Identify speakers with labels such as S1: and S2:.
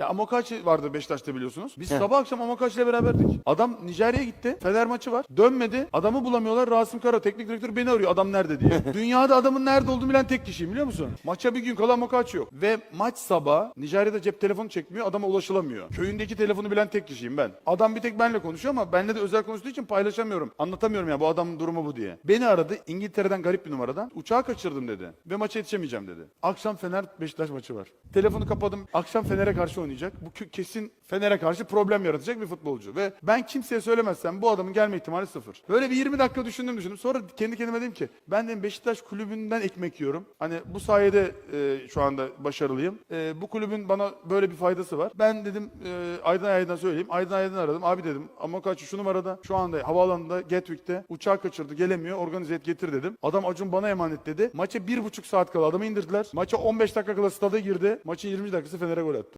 S1: Ya Amokachi vardı Beşiktaş'ta biliyorsunuz. Biz sabah akşam Amokachi ile beraberdik. Adam Nijerya'ya gitti. Fener maçı var. Dönmedi. Adamı bulamıyorlar. Rasim Kara teknik direktör beni arıyor. Adam nerede diye. Dünyada adamın nerede olduğunu bilen tek kişiyim biliyor musun? Maça bir gün kala Amokachi yok. Ve maç sabah Nijerya'da cep telefonu çekmiyor. Adama ulaşılamıyor. Köyündeki telefonu bilen tek kişiyim ben. Adam bir tek benle konuşuyor ama benle de özel konuştuğu için paylaşamıyorum. Anlatamıyorum ya bu adamın durumu bu diye. Beni aradı. İngiltere'den garip bir numaradan. Uçağı kaçırdım dedi. Ve maça yetişemeyeceğim dedi. Akşam Fener Beşiktaş maçı var. Telefonu kapadım. Akşam Fener'e karşı oynayacak. Bu kesin Fener'e karşı problem yaratacak bir futbolcu. Ve ben kimseye söylemezsem bu adamın gelme ihtimali sıfır. Böyle bir 20 dakika düşündüm düşündüm. Sonra kendi kendime dedim ki ben dedim Beşiktaş kulübünden ekmek yiyorum. Hani bu sayede e, şu anda başarılıyım. E, bu kulübün bana böyle bir faydası var. Ben dedim e, Aydın Aydın'a söyleyeyim. Aydın Aydın'ı aradım. Abi dedim ama kaç şu numarada şu anda havaalanında Gatwick'te uçağı kaçırdı gelemiyor. Organize et getir dedim. Adam Acun bana emanet dedi. Maça bir buçuk saat kala adamı indirdiler. Maça 15 dakika kala stada girdi. Maçın 20 dakikası Fener'e gol attı.